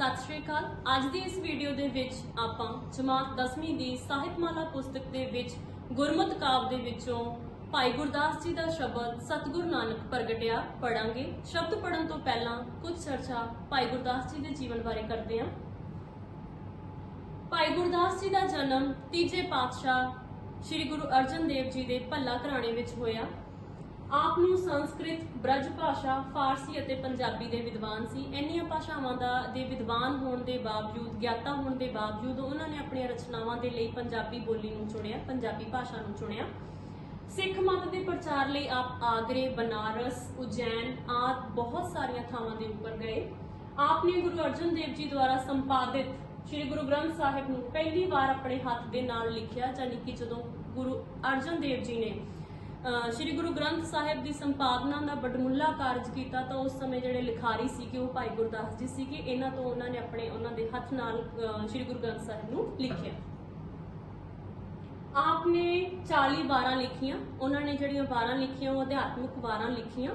ਸਤਿ ਸ਼੍ਰੀ ਅਕਾਲ। ਅੱਜ ਦੀ ਇਸ ਵੀਡੀਓ ਦੇ ਵਿੱਚ ਆਪਾਂ ਜਮਾਤ 10ਵੀਂ ਦੀ ਸਾਹਿਤਮਾਲਾ ਪੁਸਤਕ ਦੇ ਵਿੱਚ ਗੁਰਮਤਿ ਕਾਵ ਦੇ ਵਿੱਚੋਂ ਭਾਈ ਗੁਰਦਾਸ ਜੀ ਦਾ ਸ਼ਬਦ ਸਤਿਗੁਰੂ ਨਾਨਕ ਪ੍ਰਗਟਿਆ ਪੜਾਂਗੇ। ਸ਼ਬਦ ਪੜਨ ਤੋਂ ਪਹਿਲਾਂ ਕੁਝ ਚਰਚਾ ਭਾਈ ਗੁਰਦਾਸ ਜੀ ਦੇ ਜੀਵਨ ਬਾਰੇ ਕਰਦੇ ਹਾਂ। ਭਾਈ ਗੁਰਦਾਸ ਜੀ ਦਾ ਜਨਮ ਤੀਜੇ ਪਾਤਸ਼ਾਹ ਸ੍ਰੀ ਗੁਰੂ ਅਰਜਨ ਦੇਵ ਜੀ ਦੇ ਭੱਲਾ ਘਰਾਣੇ ਵਿੱਚ ਹੋਇਆ। ਆਪ ਨੂੰ ਸੰਸਕ੍ਰਿਤ, ਬ੍ਰਜ ਭਾਸ਼ਾ, ਫਾਰਸੀ ਅਤੇ ਪੰਜਾਬੀ ਦੇ ਵਿਦਵਾਨ ਸੀ। ਇੰਨੀਆਂ ਭਾਸ਼ਾਵਾਂ ਦਾ, ਦੇ ਵਿਦਵਾਨ ਹੋਣ ਦੇ ਬਾਵਜੂਦ, ਗਿਆਤਾ ਹੋਣ ਦੇ ਬਾਵਜੂਦ ਉਹਨਾਂ ਨੇ ਆਪਣੀਆਂ ਰਚਨਾਵਾਂ ਦੇ ਲਈ ਪੰਜਾਬੀ ਬੋਲੀ ਨੂੰ ਚੁਣਿਆ, ਪੰਜਾਬੀ ਭਾਸ਼ਾ ਨੂੰ ਚੁਣਿਆ। ਸਿੱਖ ਮਤ ਦੇ ਪ੍ਰਚਾਰ ਲਈ ਆਪ ਆਗਰੇ, ਬਨਾਰਸ, ਉਜੈਨ ਆਦਿ ਬਹੁਤ ਸਾਰੀਆਂ ਥਾਵਾਂ ਦੇ ਉੱਪਰ ਗਏ। ਆਪ ਨੇ ਗੁਰੂ ਅਰਜਨ ਦੇਵ ਜੀ ਦੁਆਰਾ ਸੰਪਾਦਿਤ ਸ੍ਰੀ ਗੁਰੂ ਗ੍ਰੰਥ ਸਾਹਿਬ ਨੂੰ ਪਹਿਲੀ ਵਾਰ ਆਪਣੇ ਹੱਥ ਦੇ ਨਾਲ ਲਿਖਿਆ ਯਾਨੀ ਕਿ ਜਦੋਂ ਗੁਰੂ ਅਰਜਨ ਦੇਵ ਜੀ ਨੇ ਸ਼੍ਰੀ ਗੁਰੂ ਗ੍ਰੰਥ ਸਾਹਿਬ ਦੀ ਸੰਪਾਦਨਾ ਦਾ ਬੜਮੁੱਲਾ ਕਾਰਜ ਕੀਤਾ ਤਾਂ ਉਸ ਸਮੇਂ ਜਿਹੜੇ ਲਿਖਾਰੀ ਸੀਗੇ, ਉਹ ਭਾਈ ਗੁਰਦਾਸ ਜੀ ਸੀਗੇ। ਇਹਨਾਂ ਤੋਂ ਉਹਨਾਂ ਨੇ ਆਪਣੇ, ਉਹਨਾਂ ਦੇ ਹੱਥ ਨਾਲ, ਅਹ, ਸ਼੍ਰੀ ਗੁਰੂ ਗ੍ਰੰਥ ਸਾਹਿਬ ਨੂੰ ਲਿਖਿਆ। ਆਪ ਨੇ 40 ਵਾਰਾਂ ਲਿਖੀਆਂ, ਉਹਨਾਂ ਨੇ ਜਿਹੜੀਆਂ ਵਾਰਾਂ ਲਿਖੀਆਂ, ਉਹ ਅਧਿਆਤਮਿਕ ਵਾਰਾਂ ਲਿਖੀਆਂ।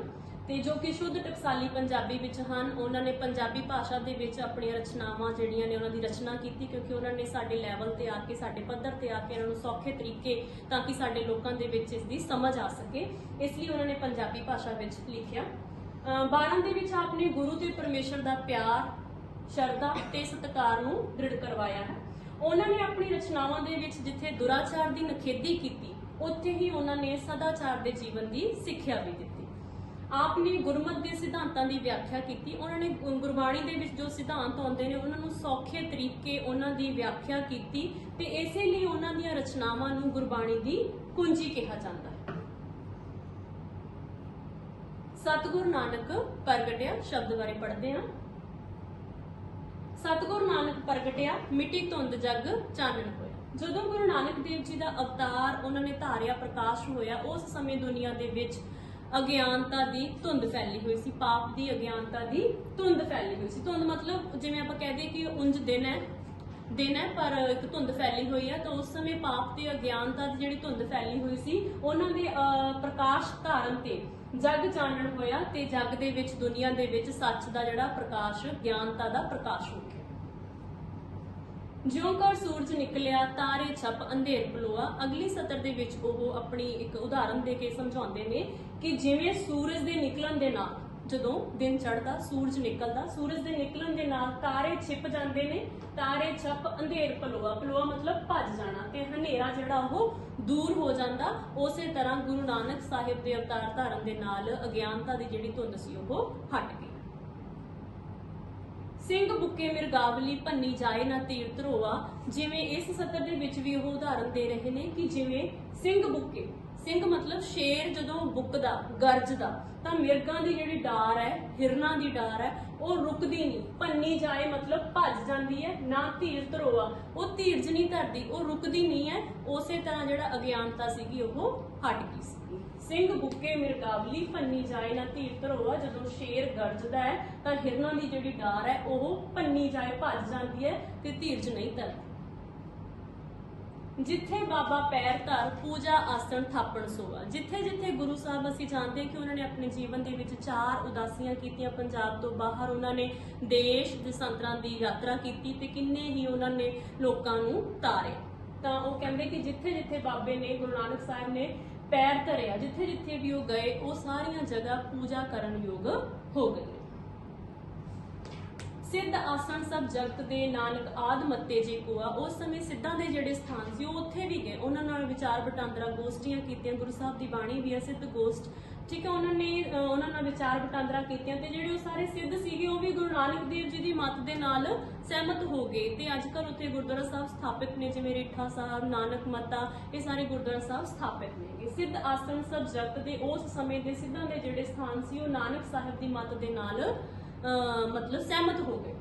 ਤੇ ਜੋ ਕਿ ਸ਼ੁੱਧ ਟਕਸਾਲੀ ਪੰਜਾਬੀ ਵਿੱਚ ਹਨ, ਉਹਨਾਂ ਨੇ ਪੰਜਾਬੀ ਭਾਸ਼ਾ ਦੇ ਵਿੱਚ ਆਪਣੀਆਂ ਰਚਨਾਵਾਂ ਜਿਹੜੀਆਂ ਨੇ ਉਹਨਾਂ ਦੀ ਰਚਨਾ ਕੀਤੀ ਕਿਉਂਕਿ ਉਹਨਾਂ ਨੇ ਸਾਡੇ ਲੈਵਲ ਤੇ ਆ ਕੇ, ਸਾਡੇ ਪੱਧਰ ਤੇ ਆ ਕੇ ਇਹਨਾਂ ਨੂੰ ਸੌਖੇ ਤਰੀਕੇ ਤਾਂ ਕਿ ਸਾਡੇ ਲੋਕਾਂ ਦੇ ਵਿੱਚ ਇਸ ਦੀ ਸਮਝ ਆ ਸਕੇ। ਇਸ ਲਈ ਉਹਨਾਂ ਨੇ ਪੰਜਾਬੀ ਭਾਸ਼ਾ ਵਿੱਚ ਲਿਖਿਆ। ਅਹ ਬਾਰਾਂ ਦੇ ਵਿੱਚ ਆਪਨੇ ਗੁਰੂ ਤੇ ਪਰਮੇਸ਼ਰ ਦਾ ਪਿਆਰ, ਸ਼ਰਧਾ ਤੇ ਸਤਿਕਾਰ ਨੂੰ ਦ੍ਰਿੜ ਕਰਵਾਇਆ ਹੈ। ਉਹਨਾਂ ਨੇ ਆਪਣੀ ਰਚਨਾਵਾਂ ਦੇ ਵਿੱਚ ਜਿੱਥੇ ਦੁਰਾਚਾਰ ਦੀ ਨਖੇਦੀ ਕੀਤੀ, ਉੱਥੇ ਹੀ ਉਹਨਾਂ ਨੇ ਸਦਾਚਾਰ ਦੇ ਜੀਵਨ ਦੀ ਸਿੱਖਿਆ ਵੀ ਦਿੱਤੀ। ਆਪ ਨੇ ਗੁਰਮਤ ਦੇ ਸਿਧਾਂਤਾਂ ਦੀ ਵਿਆਖਿਆ ਕੀਤੀ। ਉਹਨਾਂ ਨੇ ਗੁਰਬਾਣੀ ਦੇ ਵਿੱਚ ਜੋ ਸਿਧਾਂਤ ਆਉਂਦੇ ਨੇ, ਉਹਨਾਂ ਨੂੰ ਸੌਖੇ ਤਰੀਕੇ ਉਹਨਾਂ ਦੀ ਵਿਆਖਿਆ ਕੀਤੀ ਤੇ ਇਸੇ ਲਈ ਉਹਨਾਂ ਦੀਆਂ ਰਚਨਾਵਾਂ ਨੂੰ ਗੁਰਬਾਣੀ ਦੀ ਕੁੰਜੀ ਕਿਹਾ ਜਾਂਦਾ ਹੈ। ਸਤਿਗੁਰੂ ਨਾਨਕ ਪ੍ਰਗਟਿਆ ਸ਼ਬਦ ਬਾਰੇ ਪੜ੍ਹਦੇ ਹਾਂ। ਸਤਿਗੁਰੂ ਨਾਨਕ ਪ੍ਰਗਟਿਆ, ਮਿੱਟੀ ਧੁੰਦ ਜਗ ਚਾਨਣ ਹੋਇਆ। ਜਦੋਂ ਗੁਰੂ ਨਾਨਕ ਦੇਵ ਜੀ ਦਾ ਅਵਤਾਰ ਉਹਨਾਂ ਨੇ ਧਾਰਿਆ, ਪ੍ਰਕਾਸ਼ ਹੋਇਆ, ਉਸ ਸਮੇਂ ਦੁਨੀਆ ਦੇ ਵਿੱਚ ਅਗਿਆਨਤਾ ਦੀ ਧੁੰਦ ਫੈਲੀ ਹੋਈ ਸੀ ਪਾਪ ਦੀ ਅਗਿਆਨਤਾ ਦੀ ਧੁੰਦ ਫੈਲੀ ਹੋਈ ਸੀ। ਧੁੰਦ ਮਤਲਬ ਜਿਵੇਂ ਆਪਾਂ ਕਹਦੇ ਕਿ ਉਂਝ ਦਿਨ ਹੈ ਦਿਨ ਹੈ ਪਰ ਇੱਕ ਧੁੰਦ ਫੈਲੀ ਹੋਈ ਹੈ ਤਾਂ ਉਸ ਸਮੇਂ ਪਾਪ ਤੇ ਅਗਿਆਨਤਾ ਦੀ ਜਿਹੜੀ ਧੁੰਦ ਫੈਲੀ ਹੋਈ ਸੀ ਉਹਨਾਂ ਦੇ ਅਹ, ਪ੍ਰਕਾਸ਼ ਧਾਰਨ ਤੇ ਜਗ ਜਾਣਨ ਹੋਇਆ ਤੇ ਜਗ ਦੇ ਵਿੱਚ ਦੁਨੀਆ ਦੇ ਵਿੱਚ ਸੱਚ ਦਾ ਜਿਹੜਾ ਪ੍ਰਕਾਸ਼ ਗਿਆਨਤਾ ਦਾ ਪ੍ਰਕਾਸ਼ ਹੋ ਗਿਆ। ਜਿਉਂ ਕਰ ਸੂਰਜ ਨਿਕਲਿਆ, ਤਾਰੇ ਛਪ, ਅੰਧੇਰ ਪਲੋਆ ਅਗਲੀ ਸਤਰ ਦੇ ਵਿੱਚ ਉਹ ਆਪਣੀ ਇੱਕ ਉਦਾਹਰਨ ਦੇ ਕੇ ਸਮਝਾਉਂਦੇ ਨੇ ਕਿ ਜਿਵੇਂ ਸੂਰਜ ਦੇ ਨਿਕਲਣ ਦੇ ਨਾਲ, ਜਦੋਂ ਦਿਨ ਚੜ੍ਹਦਾ, ਸੂਰਜ ਨਿਕਲਦਾ, ਸੂਰਜ ਦੇ ਨਿਕਲਣ ਦੇ ਨਾਲ ਤਾਰੇ ਛਿਪ ਜਾਂਦੇ ਨੇ, ਤਾਰੇ ਛਪ, ਅੰਧੇਰ ਭਲੋਆ ਭਲੋਆ ਮਤਲਬ ਭੱਜ ਜਾਣਾ ਤੇ ਹਨੇਰਾ ਜਿਹੜਾ ਉਹ ਦੂਰ ਹੋ ਜਾਂਦਾ। ਉਸੇ ਤਰ੍ਹਾਂ ਗੁਰੂ ਨਾਨਕ ਸਾਹਿਬ ਦੇ ਅਵਤਾਰ ਧਾਰਨ ਦੇ ਨਾਲ ਅਗਿਆਨਤਾ ਦੀ ਜਿਹੜੀ ਧੁੰਦ ਸੀ ਉਹ ਹਟ ਗਈ। ਸਿੰਘ ਬੁੱਕੇ ਮਿਰਗਾਵਲੀ ਭੰਨੀ ਜਾਏ ਨਾ ਤੀਰ ਧਰੋਆ। ਜਿਵੇਂ ਇਸ ਸਤਰ ਦੇ ਵਿੱਚ ਵੀ ਉਹ ਉਦਾਹਰਨ ਦੇ ਰਹੇ ਨੇ ਕਿ ਜਿਵੇਂ ਸਿੰਘ ਬੁੱਕੇ, ਸਿੰਘ ਮਤਲਬ ਸ਼ੇਰ ਜਦੋਂ ਬੁੱਕਦਾ, ਗਰਜਦਾ, ਤਾਂ ਮਿਰਗਾਂ ਦੀ ਜਿਹੜੀ ਡਾਰ ਹੈ, ਹਿਰਨਾਂ ਦੀ ਡਾਰ ਹੈ, ਉਹ ਰੁਕਦੀ ਨਹੀਂ। ਭੰਨੀ ਜਾਏ ਮਤਲਬ ਭੱਜ ਜਾਂਦੀ ਹੈ, ਨਾ ਧੀਰ ਧਰੋਆ। ਉਹ ਧੀਰਜ ਨਹੀਂ ਧਰਦੀ, ਉਹ ਰੁਕਦੀ ਨਹੀਂ ਹੈ। ਉਸੇ ਤਰ੍ਹਾਂ ਜਿਹੜਾ ਅਗਿਆਨਤਾ ਸੀਗੀ, ਉਹ ਹਟ ਗਈ ਸੀ। ਸਿੰਘ ਬੁੱਕੇ ਮਿਰਗਾਵਲੀ ਭੰਨੀ ਜਾਏ ਨਾ ਧੀਰ ਧਰੋਆ, ਜਦੋਂ ਸ਼ੇਰ ਗਰਜਦਾ ਹੈ, ਤਾਂ ਹਿਰਨਾਂ ਦੀ ਜਿਹੜੀ ਡਾਰ ਹੈ, ਉਹ ਭੰਨੀ ਜਾਏ ਭੱਜ ਜਾਂਦੀ ਹੈ ਤੇ ਧੀਰਜ ਨਹੀਂ ਧਰਦੀ। ਜਿੱਥੇ ਬਾਬਾ ਪੈਰ ਧਰ, ਪੂਜਾ ਆਸਣ ਥਾਪਣ ਸੋਵਾ ਜਿੱਥੇ ਜਿੱਥੇ ਗੁਰੂ ਸਾਹਿਬ ਅਸੀਂ ਜਾਣਦੇ ਕਿ ਉਹਨਾਂ ਨੇ ਆਪਣੇ ਜੀਵਨ ਦੇ ਵਿੱਚ ਚਾਰ ਉਦਾਸੀਆਂ ਕੀਤੀਆਂ, ਪੰਜਾਬ ਤੋਂ ਬਾਹਰ ਉਹਨਾਂ ਨੇ ਦੇਸ਼ ਦੇ ਸੰਤਰਾਂ ਦੀ ਯਾਤਰਾ ਕੀਤੀ ਤੇ ਕਿੰਨੇ ਹੀ ਉਹਨਾਂ ਨੇ ਲੋਕਾਂ ਨੂੰ ਤਾਰੇ। ਤਾਂ ਉਹ ਕਹਿੰਦੇ ਕਿ ਜਿੱਥੇ ਜਿੱਥੇ ਬਾਬੇ ਨੇ, ਗੁਰੂ ਨਾਨਕ ਸਾਹਿਬ ਨੇ ਪੈਰ ਧਰਿਆ ਜਿੱਥੇ ਜਿੱਥੇ ਵੀ ਉਹ ਗਏ, ਉਹ ਸਾਰੀਆਂ ਜਗ੍ਹਾ ਪੂਜਾ ਕਰਨ ਯੋਗ ਹੋ ਗਏ। ਸਿੱਧ ਆਸਣ ਸਭ ਜਗਤ ਦੇ ਨਾਨਕ ਆਦ ਮੱਤੇ ਜੀ ਕੋਆ ਉਸ ਸਮੇਂ ਸਿੱਧਾਂ ਦੇ ਜਿਹੜੇ ਸਥਾਨ ਸੀ, ਉਹ ਉੱਥੇ ਵੀ ਗਏ। ਉਹਨਾਂ ਨਾਲ ਵਿਚਾਰ ਵਟਾਂਦਰਾ ਗੋਸ਼ਟੀਆਂ ਕੀਤੀਆਂ, ਗੁਰੂ ਸਾਹਿਬ ਦੀ ਬਾਣੀ ਵੀ ਹੈ, ਸਿੱਧ ਗੋਸ਼ਟ। ਠੀਕ ਹੈ, ਉਹਨਾਂ ਨੇ ਉਹਨਾਂ ਨਾਲ ਵਿਚਾਰ ਵਟਾਂਦਰਾ ਕੀਤੀਆਂ ਤੇ ਜਿਹੜੇ ਉਹ ਸਾਰੇ ਸਿੱਧ ਸੀਗੇ, ਉਹ ਵੀ ਗੁਰੂ ਨਾਨਕ ਦੇਵ ਜੀ ਦੀ ਮੱਤ ਦੇ ਨਾਲ ਸਹਿਮਤ ਹੋ ਗਏ। ਤੇ ਅੱਜ ਕੱਲ ਉੱਥੇ ਗੁਰਦੁਆਰਾ ਸਾਹਿਬ ਸਥਾਪਿਤ ਨੇ, ਜਿਵੇਂ ਰੀਠਾ ਸਾਹਿਬ, ਨਾਨਕ ਮੱਤਾ, ਇਹ ਸਾਰੇ ਗੁਰਦੁਆਰਾ ਸਾਹਿਬ ਸਥਾਪਿਤ ਨੇਗੇ। ਸਿੱਧ ਆਸਣ ਸਭ ਜਗਤ ਦੇ, ਉਸ ਸਮੇਂ ਦੇ ਸਿੱਧਾਂ ਦੇ ਜਿਹੜੇ ਸਥਾਨ ਸੀ, ਉਹ ਨਾਨਕ ਸਾਹਿਬ ਦੀ ਮੱਤ ਦੇ ਨਾਲ ਮਤਲਬ ਸਹਿਮਤ ਹੋ ਗਏ।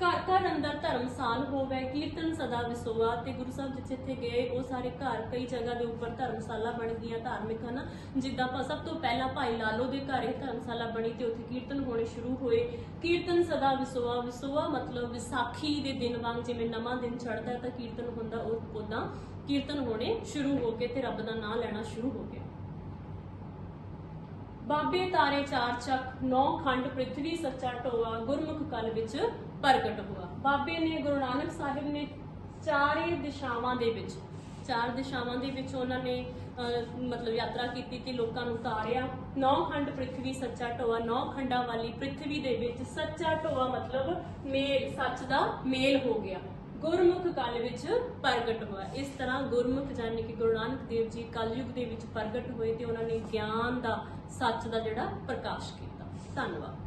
ਘਰ ਘਰ ਅੰਦਰ ਧਰਮਸਾਲ ਹੋਵੇ ਕੀਰਤਨ ਸਦਾ ਵਿਸੋਆ ਤੇ ਗੁਰੂ ਸਾਹਿਬ ਜਿੱਥੇ ਜਿੱਥੇ ਗਏ, ਉਹ ਸਾਰੇ ਘਰ ਕਈ ਜਗ੍ਹਾ ਦੇ ਉੱਪਰ ਧਰਮਸਾਲਾ ਬਣ ਗਈਆਂ ਧਾਰਮਿਕ, ਹਨ? ਜਿੱਦਾਂ ਆਪਾਂ ਸਭ ਤੋਂ ਪਹਿਲਾਂ ਭਾਈ ਲਾਲੋ ਦੇ ਘਰ ਇਹ ਧਰਮਸਾਲਾ ਬਣੀ ਤੇ ਉੱਥੇ ਕੀਰਤਨ ਹੋਣੇ ਸ਼ੁਰੂ ਹੋਏ। ਕੀਰਤਨ ਸਦਾ ਵਿਸੋਆ ਵਿਸੋਆ ਮਤਲਬ ਵਿਸਾਖੀ ਦੇ ਦਿਨ ਵਾਂਗ ਜਿਵੇਂ ਨਵਾਂ ਦਿਨ ਚੜ੍ਹਦਾ ਤਾਂ ਕੀਰਤਨ ਹੁੰਦਾ, ਉਹ ਉਦਾਂ ਕੀਰਤਨ ਹੋਣੇ ਸ਼ੁਰੂ ਹੋ ਗਏ ਤੇ ਰੱਬ ਦਾ ਨਾਮ ਲੈਣਾ ਸ਼ੁਰੂ ਹੋ ਗਿਆ। ਬਾਬੇ ਤਾਰੇ ਚਾਰ ਚੱਕ ਨੌ ਖੰਡ ਪ੍ਰਿਥਵੀ ਸੱਚਾ ਟੋਆ ਗੁਰਮੁਖ ਕਲ ਵਿੱਚ ਪ੍ਰਗਟ ਹੋਆ। ਬਾਬੇ ਨੇ ਗੁਰੂ ਨਾਨਕ ਸਾਹਿਬ ਨੇ ਚਾਰੇ ਦਿਸ਼ਾਵਾਂ ਦੇ ਵਿੱਚ, ਚਾਰ ਦਿਸ਼ਾਵਾਂ ਦੇ ਵਿੱਚ ਉਹਨਾਂ ਨੇ ਮਤਲਬ ਯਾਤਰਾ ਕੀਤੀ ਤੇ ਲੋਕਾਂ ਨੂੰ ਤਾਰਿਆ। ਨੌ ਖੰਡ ਪ੍ਰਿਥਵੀ ਸੱਚਾ ਟੋਆ ਨੌ ਖੰਡਾਂ ਵਾਲੀ ਪ੍ਰਿਥਵੀ ਦੇ ਵਿੱਚ ਸੱਚਾ ਟੋਆ ਮਤਲਬ ਮੇਲ, ਸੱਚ ਦਾ ਮੇਲ ਹੋ ਗਿਆ। ਗੁਰਮੁਖ ਕਲ ਵਿੱਚ ਪ੍ਰਗਟ ਹੋਇਆ। ਇਸ ਤਰ੍ਹਾਂ ਗੁਰਮੁਖ ਜਾਨੀ ਕਿ ਗੁਰੂ ਨਾਨਕ ਦੇਵ ਜੀ ਕਲਯੁਗ ਦੇ ਵਿੱਚ ਪ੍ਰਗਟ ਹੋਏ ਤੇ ਉਹਨਾਂ ਨੇ ਗਿਆਨ ਦਾ, ਸੱਚ ਦਾ ਜਿਹੜਾ ਪ੍ਰਕਾਸ਼ ਕੀਤਾ। ਧੰਨਵਾਦ।